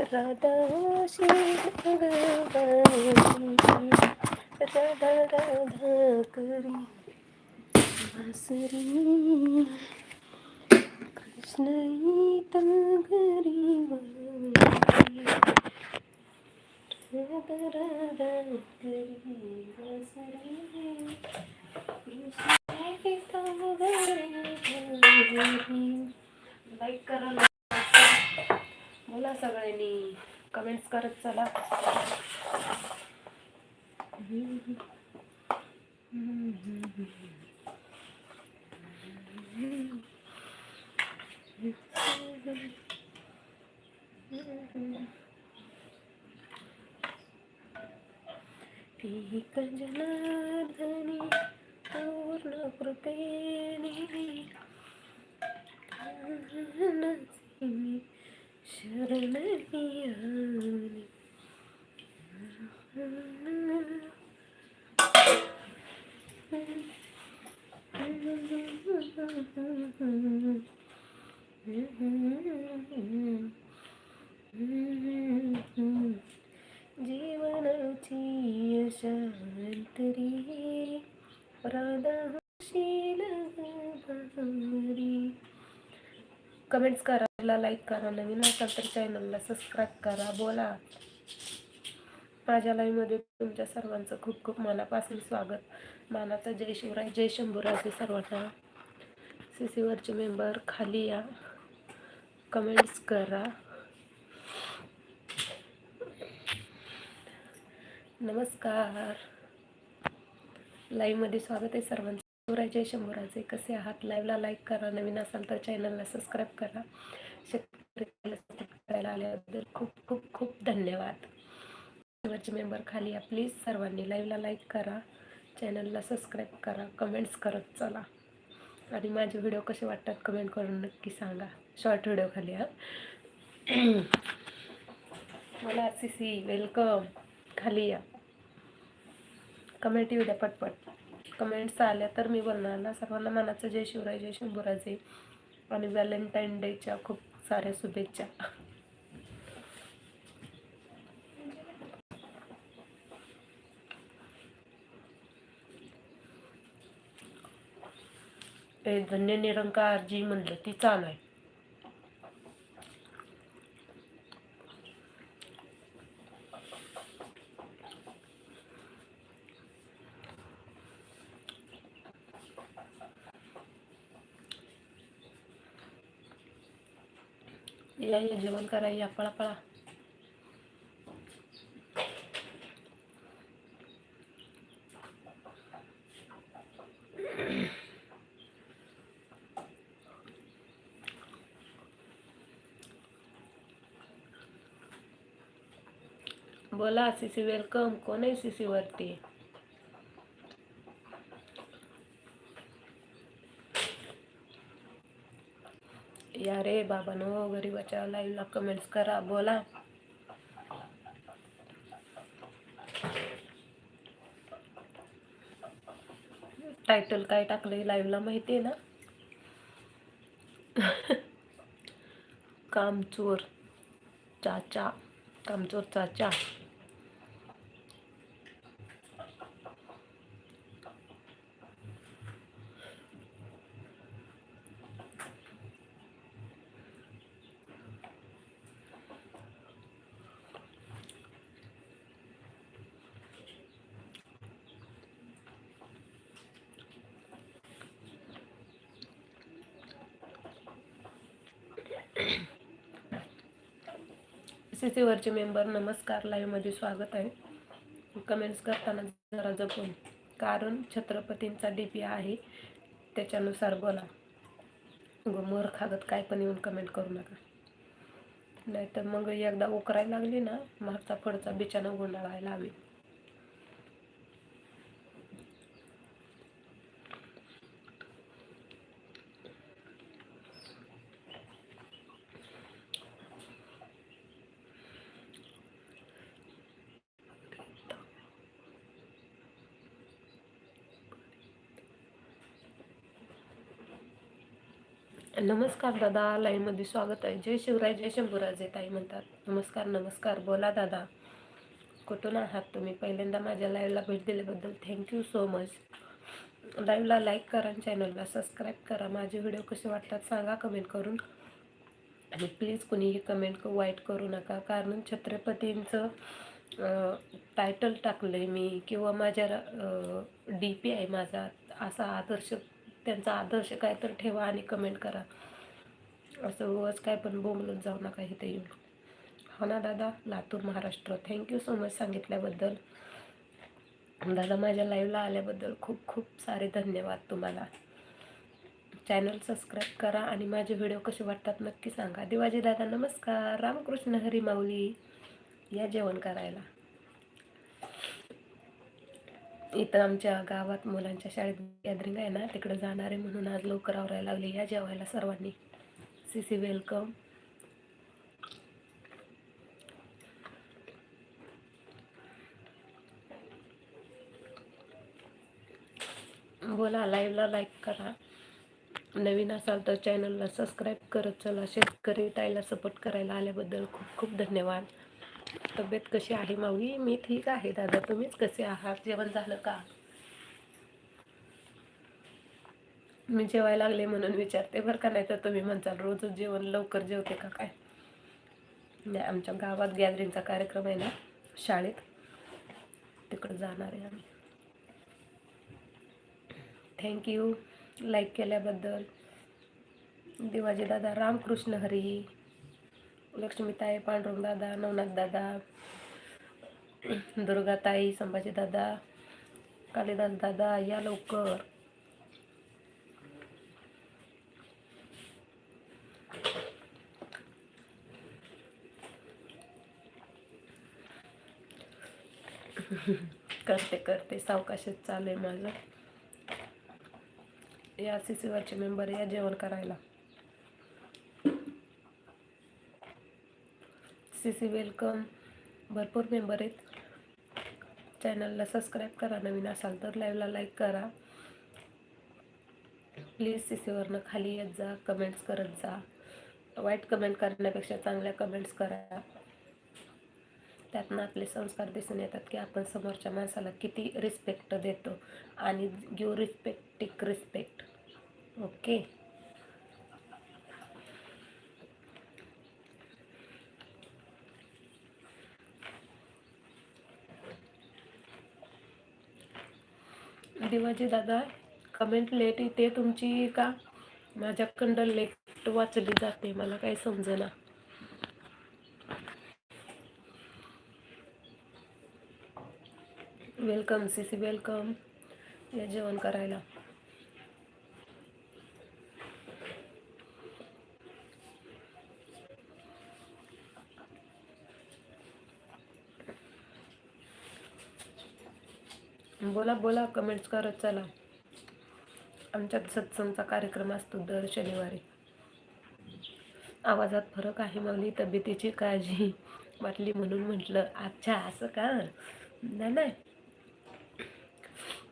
राधा भगवानी राधा राधा करी. वासरी. कृष्ण तंगरी राधा राधा करी. वासरी. लाईक करा बोला सगळ्यांनी. कमेंट्स करत चला. जनार्दनी पूर्ण कृपेने. जीवनाची शांतरी राधाशील कमेंट्स करा. लाईक करा नवीन असाल तर चॅनलला सबस्क्राईब करा बोला. माझ्या लाईव्हमध्ये तुमच्या सर्वांचं खूप खूप मनापासून स्वागत. मानाचा जय शिवराय जय शंभूराजे सर्वांना. सी सीवरचे मेंबर खाली या. कमेंट्स करा. नमस्कार. लाईव्हमध्ये स्वागत आहे सर्वांचं. शिवराय जय शंभूराजे कसे आहात? लाईव्हला लाईक करा नवीन असाल तर चॅनलला सबस्क्राईब करा. करायला आल्याबद्दल खूप खूप खूप धन्यवाद. शेवटचे मेंबर खाली या प्लीज सर्वांनी लाईव्हला लाईक करा चॅनलला सबस्क्राईब करा कमेंट्स करत चला. आणि माझे व्हिडिओ कसे वाटतात कमेंट करून नक्की सांगा. शॉर्ट व्हिडिओ खाली हा. मला सी सी वेलकम खाली या. कमेंट येऊ द्या पटपट. कमेंट्स आल्या तर मी बोलणार ना. सर्वांना मनाचं जय शिवराय जय शंभूराजे आणि व्हॅलेंटाईन डेच्या खूप साऱ्या शुभेच्छा. धन्य निरंकार जी म्हणलं ती चाल आहे. या या जेवण करा या पळा पळा. बोला सीसी वेलकम कोण आहे सीसी या रे बाबानो गरीबाच्या लाईव्हला कमेंट्स करा बोला. टायटल काय टाकलंय लाईव्हला माहिती आहे ना? कामचोर चाचा कामचोर चाचा. सी सीवरचे मेंबर नमस्कार लाईव्हमध्ये स्वागत आहे. कमेंट्स करताना जरा जपून. कारण छत्रपतींचा डी पी आहे. त्याच्यानुसार बोला. मोर मूर्खागत काय पण येऊन कमेंट करू नका. नाहीतर मग एकदा उकरायला लागली ना मागचा फडचा बिचाना गुंडाळायला हवी. नमस्कार दादा लाईव्हमध्ये स्वागत आहे. जय शिवराय जय शंभूराजे ताई म्हणतात. नमस्कार नमस्कार. बोला दादा कुठून आहात तुम्ही? पहिल्यांदा माझ्या लाईव्हला भेट दिल्याबद्दल थँक्यू सो मच लाईव्हला लाईक करा आणि चॅनलला सबस्क्राईब करा. माझे व्हिडिओ कसे वाटतात सांगा कमेंट करून. आणि प्लीज कुणीही कमेंट वाईट करू नका. कारण छत्रपतींचं टायटल टाकलं आहे मी किंवा माझ्या डी पी आहे माझा. असा आदर्श त्यांचा आदर्श काय तर ठेवा आणि कमेंट करा. असं उगाच काय पण बोंबलून जाऊ नका इथे येऊन. हो ना दादा? Latur Maharashtra. Thank you so much सांगितल्याबद्दल. दादा माझ्या लाईव्हला आल्याबद्दल खूप खूप सारे धन्यवाद तुम्हाला. चॅनल सबस्क्राईब करा आणि माझे व्हिडिओ कसे वाटतात नक्की सांगा. दिवाजी दादा नमस्कार. रामकृष्ण हरी माऊली. या जेवण करायला. इथं आमच्या गावात मुलांच्या शाळेत गॅदरिंग आहे ना तिकडे जाणार आहे म्हणून आज लवकर आवरायला लागली या जेवायला सर्वांनी. सी सी वेलकम बोला लाईव्हला लाईक करा. नवीन असाल तर चॅनलला सबस्क्राईब करत चला. शेतकरी ताईला सपोर्ट करायला आल्याबद्दल खूप खूप धन्यवाद. तब्येत कशी आहे माऊली? मी ठीक आहे दादा. तुम्हीच कसे आहात? जेवण झालं का? मी जेवायला लागले म्हणून विचारते बरं का नाही तर तुम्ही म्हणताल रोजच जेवण लवकर जेवते का काय? नाही आमच्या गावात गॅदरिंगचा कार्यक्रम आहे ना शाळेत. तिकडं जाणार आहे आम्ही. थँक्यू लाईक केल्याबद्दल. दिवाजी दादा रामकृष्ण हरी. लक्ष्मीताई पांडुरंग दादा नवनाथ दादा दुर्गाताई संभाजी दादा कालिदास दादा या लवकर. करते करते सावकाशच चालू आहे माझं. या सी सीवरचे मेंबर या जेवण करायला. सी सी वेलकम. भरपूर मेंबर आहेत. चॅनलला सबस्क्राईब करा नवीन असाल तर लाईव्हला लाईक करा. प्लीज सी सीवरनं खाली येत जा कमेंट्स करत जा. वाईट कमेंट करण्यापेक्षा चांगल्या कमेंट्स करा. त्यातनं आपले संस्कार दिसून येतात की आपण समोरच्या माणसाला किती रिस्पेक्ट देतो आणि give respect take respect okay Divaji दादा कमेंट लेट येते तुमची का? माझ्याकडं लेट वाचली जाते मला काही समजेना. वेलकम सी सी वेलकम या जेवण करायला. बोला बोला कमेंट्स करत चला. आमच्यात सत्संगचा कार्यक्रम असतो दर शनिवारी. आवाजात फरक आहे माऊली तब्येतीची काळजी वाटली म्हणून म्हटलं अच्छा असं का? नाही नाही.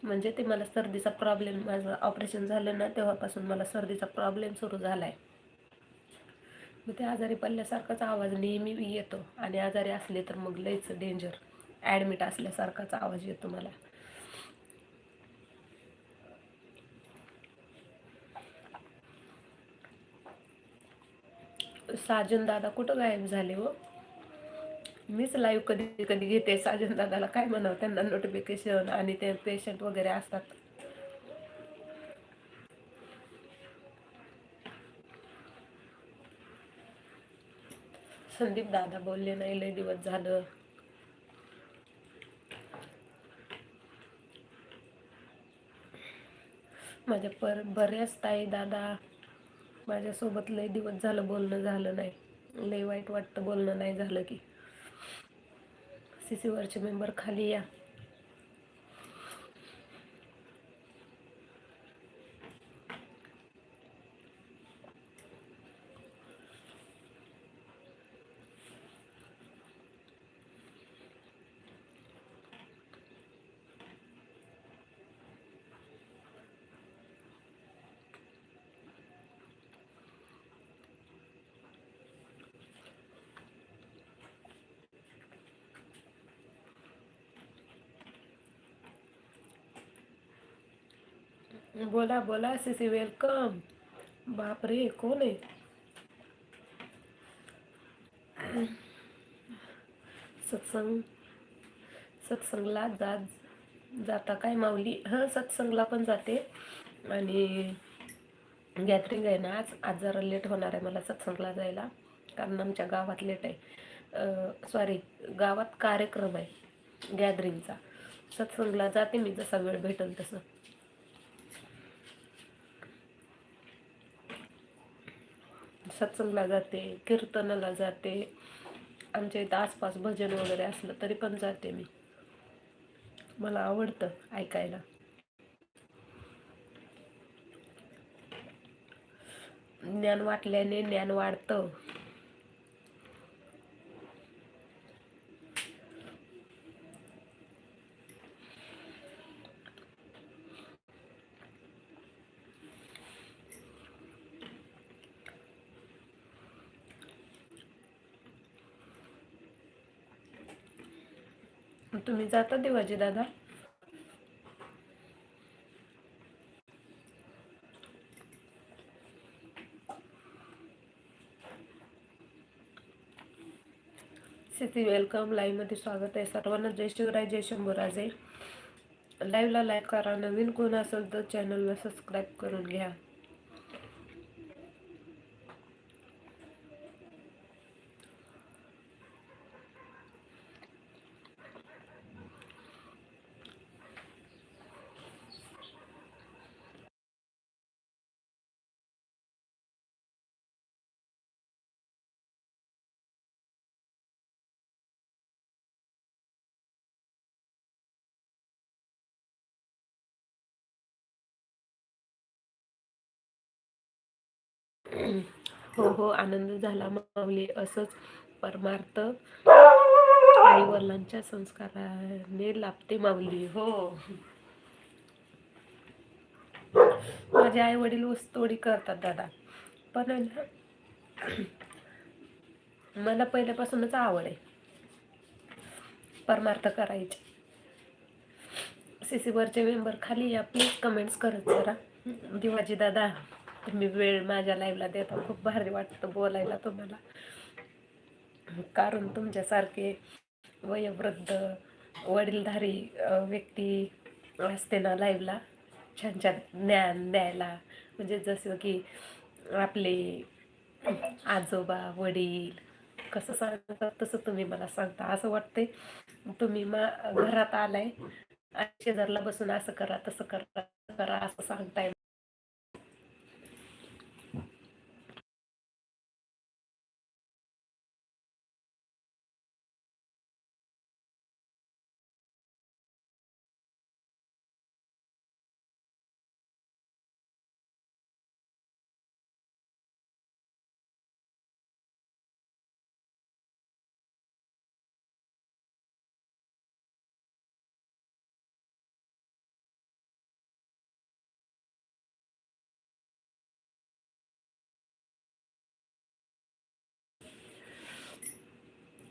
म्हणजे ते मला सर्दीचा प्रॉब्लेम माझं ऑपरेशन झालं ना तेव्हापासून मला सर्दीचा प्रॉब्लेम सुरू झाला आहे मग ते आजारी पडल्यासारखाच आवाज नेहमी येतो आणि आजारी असले तर मग लईच डेंजर ॲडमिट असल्यासारखाच आवाज येतो मला. साजन दादा कुठं गायब झाले हो? मीच लाईव्ह कधी कधी घेते साजन दादाला. काय म्हणावं त्यांना नोटिफिकेशन आणि ते पेशंट वगैरे असतात. संदीप दादा बोलले नाही लय दिवस झालं. माझ्या पर बऱ्याच ताई दादा माझ्यासोबत लय दिवस झालं बोलणं झालं नाही. लय वाईट वाटतं बोलणं नाही झालं की. सी सीवरचे मेंबर खाली या. बोला बोला सीसी वेलकम. बापरे कोण आहे? सत्संग सत्संगला जात जाता काय माऊली? हां सत्संगला पण जाते. आणि गॅदरिंग आहे ना आज. आज जरा लेट होणार आहे मला सत्संगला जायला. कारण आमच्या गावात लेट आहे. सॉरी गावात कार्यक्रम आहे. गॅदरिंगचा सत्संगला जाते मी जसा वेळ भेटेल तसं. सत्संगला जाते कीर्तनाला जाते. आमच्या इथं आसपास भजन वगैरे असलं तरी पण जाते मी. मला आवडतं ऐकायला. ज्ञान वाटल्याने ज्ञान वाढतं. तुम्ही जाता देवाजी दादा? स्थिती वेलकम लाईव्हमध्ये स्वागत आहे. सर्वांना जय शिवराय जय शंभूराजे. लाईव्हला लाईक करा. नवीन कोण असेल तर चॅनलला सबस्क्राईब करून घ्या. हो हो. आनंद झाला माऊली. असंच परमार्थ आई वडिलांच्या संस्काराने लाभते माऊली. हो. माझे आई वडील ऊसतोडी करतात दादा. पण मला पहिल्यापासूनच आवड आहे. परमार्थ करायचे. सी सी वरचे मेंबर खाली या प्लीज कमेंट्स करत जरा. दिवाजी दादा तुम्ही वेळ माझ्या लाईव्हला देता. खूप भारी वाटतं बोलायला तुम्हाला. कारण तुमच्यासारखे वयोवृद्ध वडीलधारी व्यक्ती असते ना लाईव्हला छान छान ज्ञान द्यायला. म्हणजे जसं की आपले आजोबा वडील कसं सांगतात तसं तुम्ही मला सांगता. असं वाटते तुम्ही मा घरात आलाय शेजारला बसून असं करा तसं करा करा असं सांगताय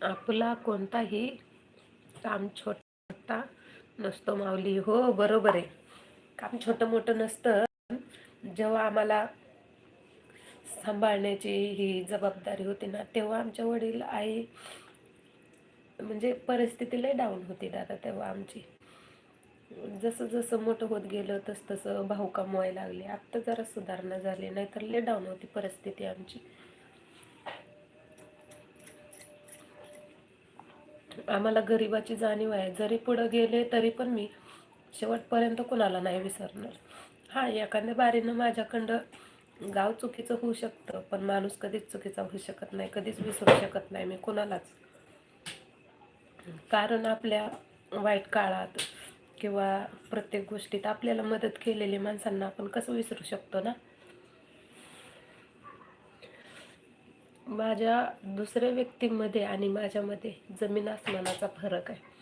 आपला कोणताही काम छोटा नसतो माऊली. हो बरोबर आहे. काम छोटं मोठं नसतं. जेव्हा आम्हाला सांभाळण्याची ही जबाबदारी होती ना तेव्हा आमच्या वडील आई म्हणजे परिस्थिती लय डाऊन होती दादा तेव्हा आमची. जसं जसं मोठं होत गेलं तस तसं भाऊ कमवायला लागले. आत्ता जरा सुधारणा झाली नाहीतर लय डाऊन होती परिस्थिती आमची. आम्हाला गरिबाची जाणीव आहे. जरी पुढं गेले तरी पण मी शेवटपर्यंत कुणाला नाही विसरणार. हां एखाद्या बारीनं माझ्याकडं गाव चुकीचं होऊ शकतं पण माणूस कधीच चुकीचा होऊ शकत नाही कधीच विसरू शकत नाही. मी कुणालाच. कारण आपल्या वाईट काळात किंवा प्रत्येक गोष्टीत आपल्याला मदत केलेली माणसांना आपण कसं विसरू शकतो ना? माझ्या दुसऱ्या व्यक्तींमध्ये आणि माझ्यामध्ये जमीन आसमानाचा फरक आहे.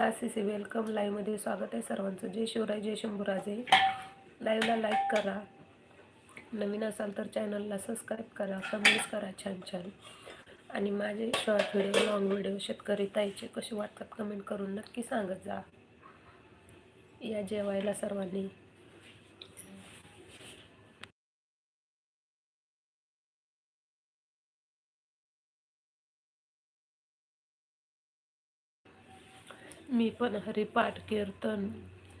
चला सी सी वेलकम लाईव्हमध्ये स्वागत आहे सर्वांचं. जय शिवराय जय शंभूराजे. लाईव्हला लाईक करा. नवीन असाल तर चॅनलला सबस्क्राईब करा कमेंट्स करा छान छान. आणि माझे शॉर्ट व्हिडिओ लॉंग व्हिडिओ शेतकरी ताईचे कसे वाटतात कमेंट करून नक्की सांगत जा. या जेवायला सर्वांनी. मी पण हरिपाठ कीर्तन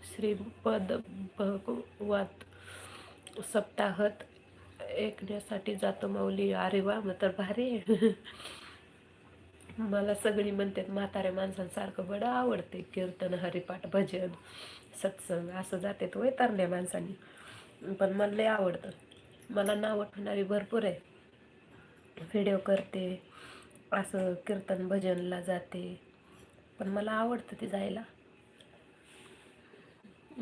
श्रीपद भगवत सप्ताहत ऐकण्यासाठी जातो माऊली. अरे वा मग तर भारी मला सगळी म्हणतात म्हाताऱ्या माणसांसारखं बडं आवडते कीर्तन हरिपाठ भजन सत्संग असं जाते तो तरण्या माणसांनी. पण मला लय आवडतं. मला नाव ठेवणारी भरपूर आहे. व्हिडिओ करते असं कीर्तन भजनला जाते. पण मला आवडतं ते जायला.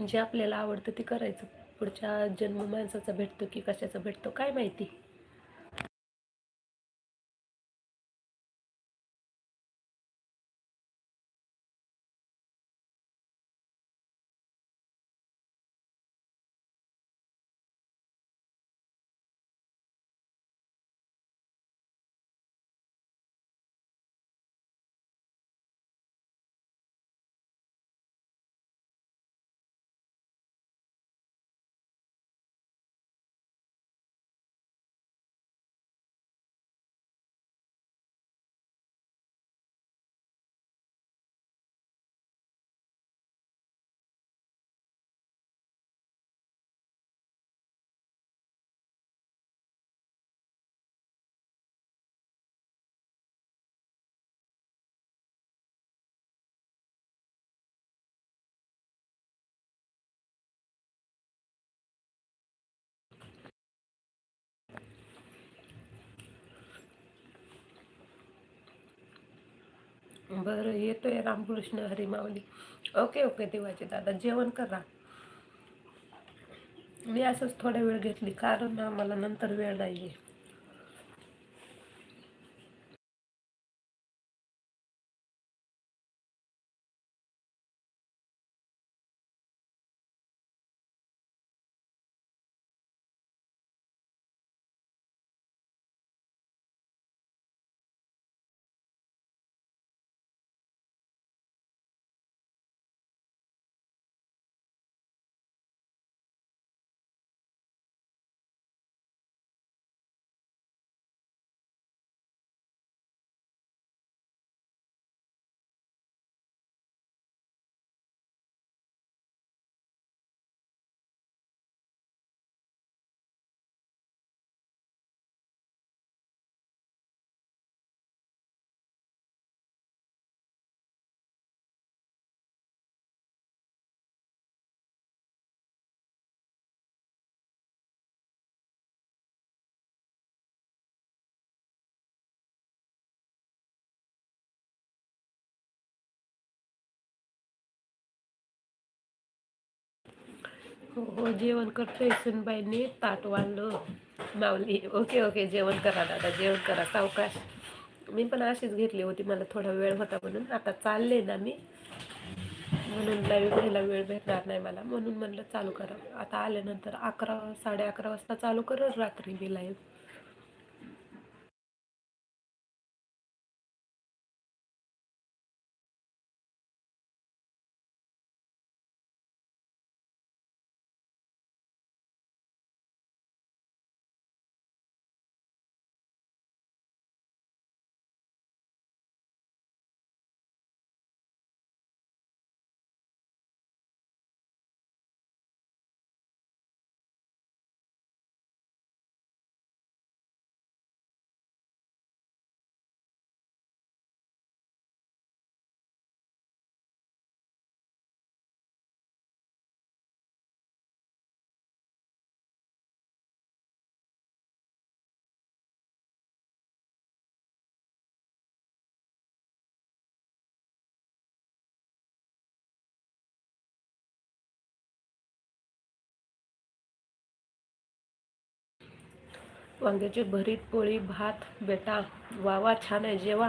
जे आपल्याला आवडतं ते करायचं. पुढच्या जन्म माणसाचा भेटतो की कशाचा भेटतो काय माहिती? बरं येतोय रामकृष्ण हरिमावली. ओके ओके देवाचे दादा जेवण करा. मी असंच थोडा वेळ घेतली कारण आम्हाला नंतर वेळ नाही आहे हो हो जेवण करतोय सुनबाईने ताट वाढलं मावली ओके ओके जेवण करा दादा जेवण करा सावकाश. मी पण अशीच घेतली होती मला थोडा वेळ होता म्हणून. आता चालले ना मी. म्हणून लाईव्ह घ्यायला वेळ भेटणार नाही मला. म्हणून म्हणलं चालू करा. आता आल्यानंतर अकरा साडे अकरा वाजता चालू करत रात्री मी लाईव्ह वांग्याची भरीत पोळी भात बेटा वावा छान आहे जेवा.